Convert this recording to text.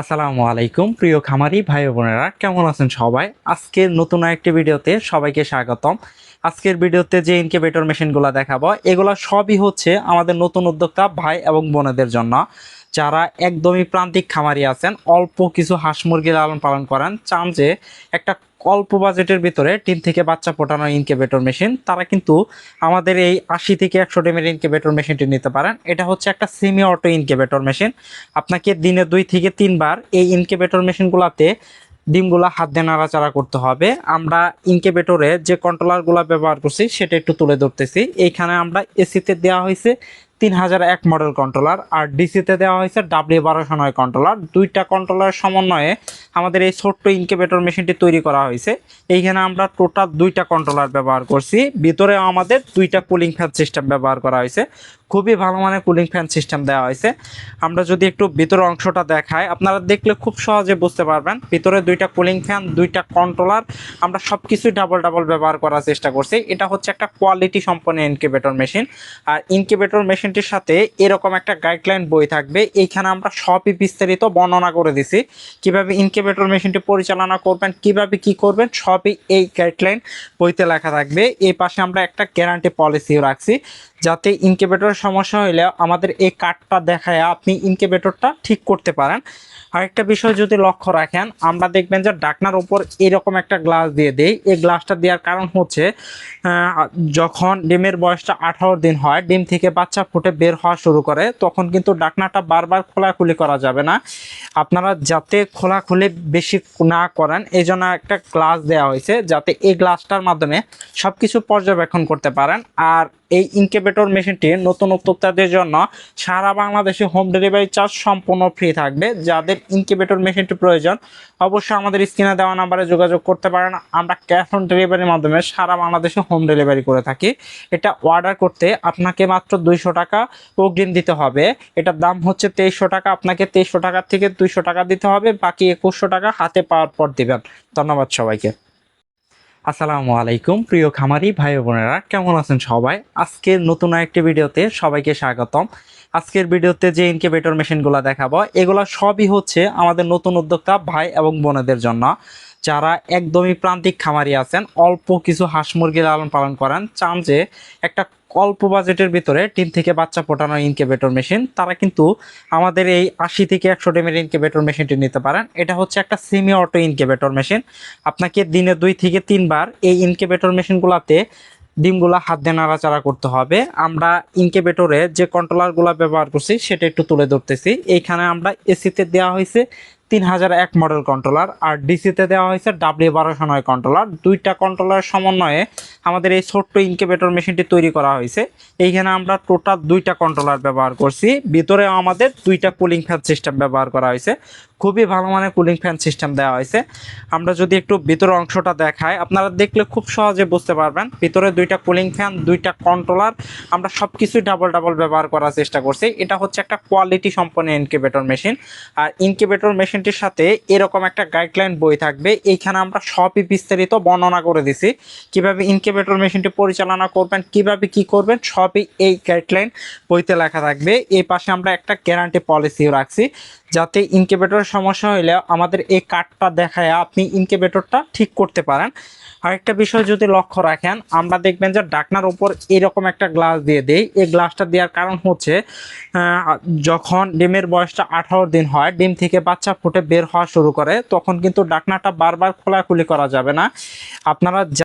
আসসালামু আলাইকুম, প্রিয় খামারি ভাই বোনেরা, কেমন আছেন সবাই? আজকের নতুন একটি ভিডিওতে সবাইকে স্বাগতম। আজকের ভিডিওতে যে ইনকিউবেটর মেশিনগুলো দেখাবো, এগুলো সবই হচ্ছে আমাদের নতুন উদ্যোক্তা ভাই এবং বোনেদের জন্য। যারা একদমই প্রান্তিক খামারি আছেন, অল্প কিছু হাঁস মুরগি লালন পালন করেন, চান যে একটা অল্প বাজেটের ভিতরে তিন থেকে বাচ্চা ফোটানো ইনকিউবেটর মেশিন তারা কিন্তু আমাদের এই আশি থেকে একশো ডিমের ইনকিউবেটর মেশিনটি নিতে পারেন। এটা হচ্ছে একটা সেমি অটো ইনকিউবেটর মেশিন আপনাকে দিনে দুই থেকে তিনবার এই ইনকিউবেটর মেশিনগুলোতে ডিমগুলো হাত দিয়ে নাড়াচাড়া করতে হবে। আমরা ইনকিউবেটরে যে কন্ট্রোলারগুলো ব্যবহার করছি, সেটা একটু তুলে ধরতেছি। এইখানে আমরা এসিতে দেওয়া হয়েছে তিন হাজার এক মডেল কন্ট্রোলার আর ডিসিতে দেওয়া হয়েছে ডাব্লিউ বারোশো নয় কন্ট্রোলার দুইটা কন্ট্রোলারের সমন্বয়ে আমাদের এই ছোট্ট ইনকিউবেটর মেশিনটি তৈরি করা হয়েছে। এইখানে আমরা টোটাল দুইটা কন্ট্রোলার ব্যবহার করছি। ভিতরে আমাদের দুইটা কুলিং ফ্যান সিস্টেম ব্যবহার করা হয়েছে। খুবই ভালো মানের কুলিং ফ্যান সিস্টেম দেওয়া হয়েছে। আমরা যদি একটু ভিতরের অংশটা দেখাই, আপনারা দেখলে খুব সহজে বুঝতে পারবেন। ভিতরে দুইটা কুলিং ফ্যান দুইটা কন্ট্রোলার আমরা সব কিছুই ডাবল ডাবল ব্যবহার করার চেষ্টা করছি। এটা হচ্ছে একটা কোয়ালিটি সম্পন্ন ইনকিউবেটর মেশিন আর ইনকিউবেটর মেশিনটির সাথে এরকম একটা গাইডলাইন বই থাকবে। এইখানে আমরা সবই বিস্তারিত বর্ণনা করে দিছি। কীভাবে ইনকিউবেটর মেশিনটি পরিচালনা করবেন, কীভাবে কি করবেন, সবই এই গাইডলাইন বইতে লেখা থাকবে। এই পাশে আমরা একটা গ্যারান্টি পলিসিও রাখছি, যাতে ইনকিউবেটরের সমস্যা হইলে আমাদের এই কার্ডটা দেখায় আপনি ইনকিউবেটরটা ঠিক করতে পারেন। আরেকটা বিষয় যদি লক্ষ্য রাখেন, আমরা দেখবেন যে ডাকনার উপর এরকম একটা গ্লাস দিয়ে দেই। এই গ্লাসটা দেওয়ার কারণ হচ্ছে যখন ডিমের বয়সটা আঠারো দিন হয়, ডিম থেকে বাচ্চা ফুটে বের হওয়া শুরু করে, তখন কিন্তু ডাকনাটা বারবার খোলাখুলি করা যাবে না। আপনারা যাতে খোলাখুলি বেশি না করেন এই জন্য একটা গ্লাস দেওয়া হয়েছে, যাতে এই গ্লাসটার মাধ্যমে সব কিছু পর্যবেক্ষণ করতে পারেন। আর এই ইনকিউবেটর মেশিনটি নতুন উদ্যোক্তাদের জন্য সারা বাংলাদেশে হোম ডেলিভারি চার্জ সম্পূর্ণ ফ্রি থাকবে। যাদের ইনকিউবেটর মেশিনটি প্রয়োজন, অবশ্যই আমাদের স্ক্রিনে দেওয়া নাম্বারে যোগাযোগ করতে পারেন। আমরা ক্যাশ অন ডেলিভারির মাধ্যমে সারা বাংলাদেশে হোম ডেলিভারি করে থাকি। এটা অর্ডার করতে আপনাকে মাত্র দুইশো টাকা অগ্রিম দিতে হবে। এটার দাম হচ্ছে তেইশশো টাকা। আপনাকে তেইশশো টাকা থেকে দুইশো টাকা দিতে হবে। বাকি একুশশো টাকা হাতে পাওয়ার পর দেবেন। ধন্যবাদ সবাইকে। আসসালামু আলাইকুম, প্রিয় খামারি ভাই বোনেরা, কেমন আছেন সবাই? আজকের নতুন একটি ভিডিওতে সবাইকে স্বাগতম। আজকের ভিডিওতে যে ইনকিউবেটর মেশিনগুলো দেখাবো, এগুলো সবই হচ্ছে আমাদের নতুন উদ্যোক্তা ভাই এবং বোনেদের জন্য। যারা একদমই প্রান্তিক খামারি আছেন, অল্প কিছু হাঁস মুরগি লালন পালন করেন, চান যে একটা অল্প বাজেটের ভিতরে তিন থেকে বাচ্চা ফোটানো ইনকিউবেটর মেশিন তারা কিন্তু আমাদের এই আশি থেকে একশো ডিমের ইনকিউবেটর মেশিনটি নিতে পারেন। এটা হচ্ছে একটা সেমি অটো ইনকিউবেটর মেশিন আপনাকে দিনে দুই থেকে তিনবার এই ইনকিউবেটর মেশিনগুলোতে ডিমগুলা হাত দিয়ে নাড়াচাড়া করতে হবে। আমরা ইনকিউবেটরে যে কন্ট্রোলারগুলো ব্যবহার করছি, সেটা একটু তুলে ধরতেছি। এইখানে আমরা এসিতে দেওয়া হয়েছে তিন হাজার এক মডেল কন্ট্রোলার আর ডিসিতে দেওয়া হয়েছে ডাব্লিউ বারোশো নয় কন্ট্রোলার দুইটা কন্ট্রোলার সমন্বয়ে আমাদের এই ছোট্ট ইনকিউবেটর মেশিনটি তৈরি করা হয়েছে। এইখানে আমরা টোটাল দুইটা কন্ট্রোলার ব্যবহার করছি। ভিতরে আমাদের দুইটা কুলিং ফ্যান সিস্টেম ব্যবহার করা হয়েছে। খুবই ভালো মানের কুলিং ফ্যান সিস্টেম দেওয়া হয়েছে। আমরা যদি একটু ভিতরের অংশটা দেখাই, আপনারা দেখলে খুব সহজে বুঝতে পারবেন। ভিতরে দুইটা কুলিং ফ্যান দুইটা কন্ট্রোলার আমরা সব কিছুই ডাবল ডাবল ব্যবহার করার চেষ্টা করছি। এটা হচ্ছে একটা কোয়ালিটি সম্পন্ন ইনকিউবেটর মেশিন আর ইনকিউবেটর মেশিনটির সাথে এরকম একটা গাইডলাইন বই থাকবে। এইখানে আমরা সবই বিস্তারিত বর্ণনা করে দিছি। কীভাবে ইনকিউবেটর মেশিনটি পরিচালনা করবেন, কীভাবে কি করবেন, সবই এই গাইডলাইন বইতে লেখা থাকবে। এই পাশে আমরা একটা গ্যারান্টি পলিসিও রাখছি। যাতে ইনকিউবেটরের সমস্যা হইলে আমাদের এই কার্ডটা দেখায় আপনি ইনকিউবেটরটা ঠিক করতে পারেন। আরেকটা বিষয় যদি লক্ষ্য রাখেন, আমরা দেখবেন যে ডাকনার উপর এরকম একটা গ্লাস দিয়ে দেই। এই গ্লাসটা দেওয়ার কারণ হচ্ছে যখন ডিমের বয়সটা আঠারো দিন হয়, ডিম থেকে বাচ্চা ফুটে বের হওয়া শুরু করে, তখন কিন্তু ডাকনাটা বারবার খোলাখুলি করা যাবে না। আপনারা